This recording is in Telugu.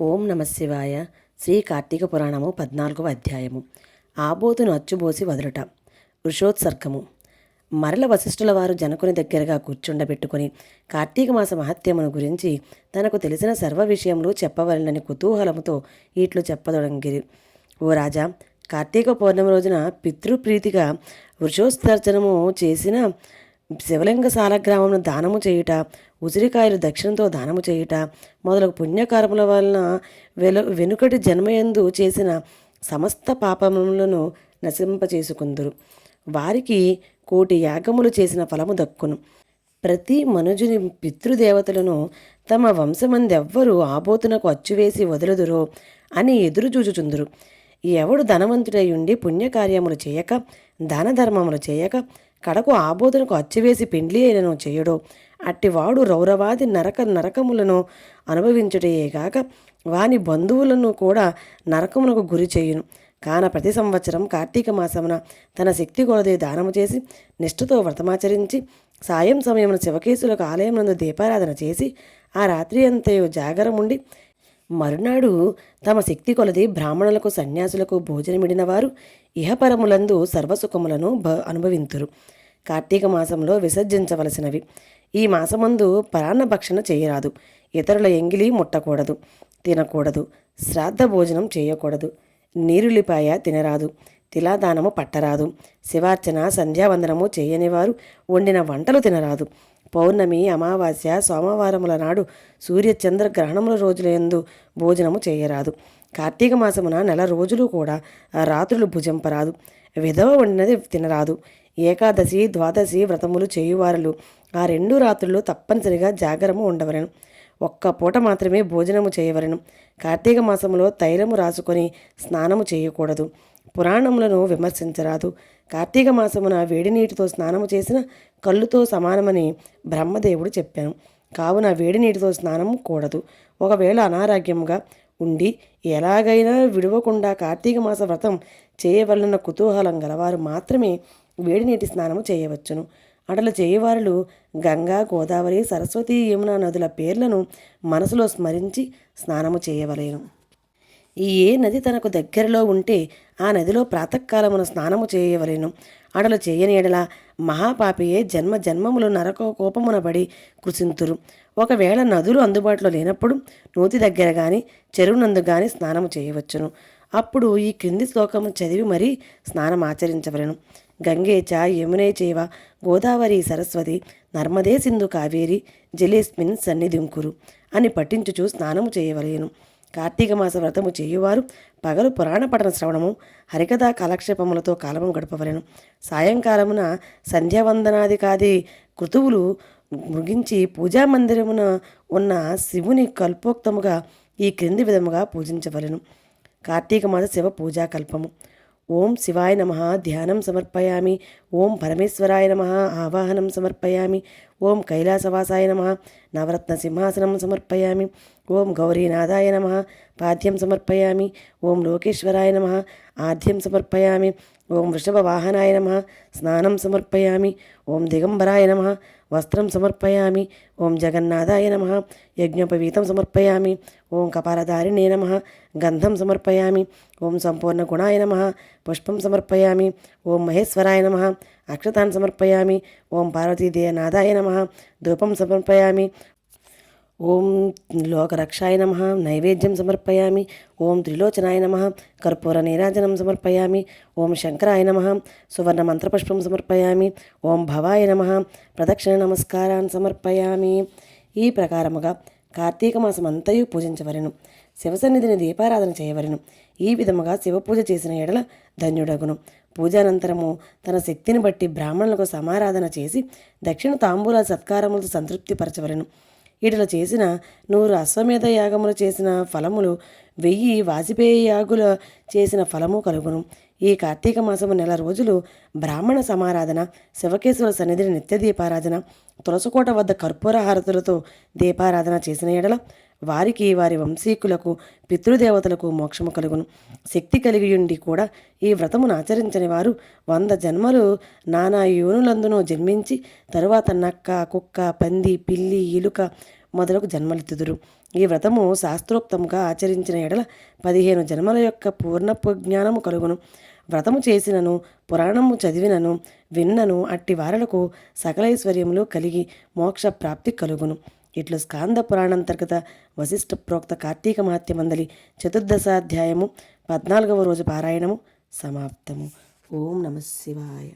ఓం నమశివాయ శ్రీ కార్తీక పురాణము పద్నాలుగవ అధ్యాయము. ఆబోతును అచ్చుబోసి వదులుట. వృషోత్సర్గము. మరల వశిష్ఠుల వారు జనకుని దగ్గరగా కూర్చుండబెట్టుకుని కార్తీక మాస మహత్యమును గురించి తనకు తెలిసిన సర్వ విషయములు చెప్పవలనని కుతూహలముతో ఇట్లు చెప్పదొడంగిరి. ఓ రాజా కార్తీక పౌర్ణమి రోజున పితృప్రీతిగా వృషోత్సర్జనము చేసిన శివలింగ సాలగ్రామమును దానము చేయుట ఉసిరికాయలు దక్షిణతో దానము చేయుట మొదలగు పుణ్యకర్మల వలన వెలు వెనుకటి జన్మయందు చేసిన సమస్త పాపములను నశింపచేసుకుందురు. వారికి కోటి యాగములు చేసిన ఫలము దక్కును. ప్రతి మనుజుని పితృదేవతలను తమ వంశమందెవ్వరూ ఆబోతునకు అచ్చువేసి వదలదురో అని ఎదురు చూచుచుందురు. ఎవడు ధనవంతుడై ఉండి పుణ్యకార్యములు చేయక దాన ధర్మములు చేయక కడకు ఆబోధనకు అచ్చివేసి పెండ్లి అయినను చేయడు. అట్టివాడు రౌరవాది నరక నరకములను అనుభవించుటయేగాక వాని బంధువులను కూడా నరకమునకు గురి చేయును. కాన ప్రతి సంవత్సరం కార్తీక మాసమున తన శక్తి కొలది దానము చేసి నిష్ఠతో వ్రతమాచరించి సాయం సమయమున శివకేశులకు ఆలయమునందు దీపారాధన చేసి ఆ రాత్రి అంతయు జాగరముండి మరునాడు తమ శక్తి కొలది బ్రాహ్మణులకు సన్యాసులకు భోజనమిడిన వారు ఇహపరములందు సర్వసుఖములను భ అనుభవింతురు. కార్తీక మాసంలో విసర్జించవలసినవి. ఈ మాసమందు పరాన్నభక్షణ చేయరాదు. ఇతరుల ఎంగిలి ముట్టకూడదు. తినకూడదు. శ్రాద్ధ భోజనం చేయకూడదు. నీరులిపాయ తినరాదు. తిలాదానము పట్టరాదు. శివార్చన సంధ్యావందనము చేయనివారు. వండిన వంటలు తినరాదు. పౌర్ణమి అమావాస్య సోమవారముల నాడు సూర్యచంద్ర గ్రహణముల రోజులందు భోజనము చేయరాదు. కార్తీక మాసమున నెల రోజులు కూడా రాత్రులు భుజంపరాదు. విధవ వండినది తినరాదు. ఏకాదశి ద్వాదశి వ్రతములు చేయువారులు ఆ రెండు రాత్రులు తప్పనిసరిగా జాగరము ఉండవలను. ఒక్క పూట మాత్రమే భోజనము చేయవలను. కార్తీక మాసములో తైలము రాసుకొని స్నానము చేయకూడదు. పురాణములను విమర్శించరాదు. కార్తీక మాసమున వేడి నీటితో స్నానము చేసిన కళ్ళుతో సమానమని బ్రహ్మదేవుడు చెప్పాను. కావున వేడి నీటితో స్నానము కూడదు. ఒకవేళ అనారోగ్యముగా ఉండి ఎలాగైనా విడవకుండా కార్తీక మాస వ్రతం చేయవలన కుతూహలం గలవారు మాత్రమే వేడి నీటి స్నానము చేయవచ్చును. అటలు చేయవారులు గంగా గోదావరి సరస్వతి యమున నదుల పేర్లను మనసులో స్మరించి స్నానము చేయవలేను. ఈ ఏ నది తనకు దగ్గరలో ఉంటే ఆ నదిలో ప్రాతకాలమున స్నానము చేయవలెను. అడలు చేయని ఎడల మహాపాపియే జన్మ జన్మములు నరక కోపమున పడి కృషింతురు ఒకవేళ నదులు అందుబాటులో లేనప్పుడు నూతి దగ్గర కానీ చెరువునందు కానీ స్నానము చేయవచ్చును. అప్పుడు ఈ క్రింది శ్లోకము చదివి మరీ స్నానం ఆచరించవలను గంగే చ యమునే చేవ గోదావరి సరస్వతి నర్మదే సింధు కావేరి జలేస్మిన్ సన్నిధింకురు అని పఠించుచు స్నానము చేయవలేను. కార్తీక మాస వ్రతము చేయువారు పగలు పురాణ పఠన శ్రవణము హరికథా కాలక్షేపములతో కాలము గడపవలెను. సాయంకాలమున సంధ్యావందనాదికాది కృతువులు ముగించి పూజా మందిరమున ఉన్న శివుని కల్పోక్తముగా ఈ క్రింది విధముగా పూజించవలెను. కార్తీక మాస శివ పూజా కల్పము. ఓం శివాయ నమ ధ్యానం సమర్పయామి. ఓం పరమేశ్వరాయ నమ ఆవాహనం సమర్పయామి. ఓం కైలాసవాసాయ నమ. నవరత్న సింహాసనం సమర్పయామి. ఓం గౌరీనాథాయ నమ. పాద్యం సమర్పయామి. ఓం లోకేశ్వరాయ నమ. ఆద్యం సమర్పయామి. ఓం వృషభవాహనాయ నమ. స్నానం సమర్పయామి. ఓం దిగంబరాయ నమ. వస్త్రం సమర్పయామి. ఓం జగన్నాథాయ నమ. యజ్ఞోపవీతం సమర్పయామి. ఓం కపాలధారిణే నమ. గంధం సమర్పయామి. ఓం సంపూర్ణ గుణాయ నమ. పుష్పం సమర్పయామి. ఓం మహేశ్వరాయ నమ. అక్షతాన్ సమర్పయామి. ఓం పార్వతీదేవనాథాయ నమ. ధూపం సమర్పయామి. ఓం లోకరక్షాయ నమ నైవేద్యం సమర్పయామి. ఓం త్రిలోచనాయ నమ కర్పూర నీరాజనం సమర్పయామి. ఓం శంకరాయ నమ సువర్ణ మంత్రపుష్పం సమర్పయామి. ఓం భవాయ నమ ప్రదక్షిణ నమస్కారాన్ని సమర్పయామి. ఈ ప్రకారముగా కార్తీక మాసం అంతయు పూజించవలెను శివసన్నిధిని దీపారాధన చేయవలెను ఈ విధముగా శివపూజ చేసిన ఎడల ధన్యుడగును. పూజానంతరము తన శక్తిని బట్టి బ్రాహ్మణులకు సమారాధన చేసి దక్షిణ తాంబూల సత్కారములతో సంతృప్తిపరచవలెను ఇటుల చేసిన నూరు అశ్వమేధ యాగములు చేసిన ఫలములు వెయ్యి వాజపేయి యాగుల చేసిన ఫలము కలుగును. ఈ కార్తీక మాసము నెల రోజులు బ్రాహ్మణ సమారాధన శివకేశ్వర సన్నిధిని నిత్య దీపారాధన తులసుకోట వద్ద కర్పూర హారతులతో దీపారాధన చేసిన ఎడల వారికి వారి వంశీకులకు పితృదేవతలకు మోక్షము కలుగును. శక్తి కలిగి ఉండి కూడా ఈ వ్రతమును ఆచరించని వారు వంద జన్మలు నానా యోనులందునూ జన్మించి తరువాత నక్క కుక్క పంది పిల్లి ఇలుక మొదలకు జన్మలెత్తుదురు. ఈ వ్రతము శాస్త్రోక్తముగా ఆచరించిన ఎడల పదిహేను జన్మల యొక్క పూర్ణపు జ్ఞానము కలుగును. వ్రతము చేసినను పురాణము చదివినను విన్నను అట్టి వారలకు సకలైశ్వర్యములు కలిగి మోక్ష ప్రాప్తి కలుగును. ఇట్లు స్కాంద పురాణాంతర్గత వశిష్ఠ ప్రోక్త కార్తీక మహత్యమందలి చతుర్దశాధ్యాయము పద్నాలుగవ రోజు పారాయణము సమాప్తము. ఓం నమ శివాయ.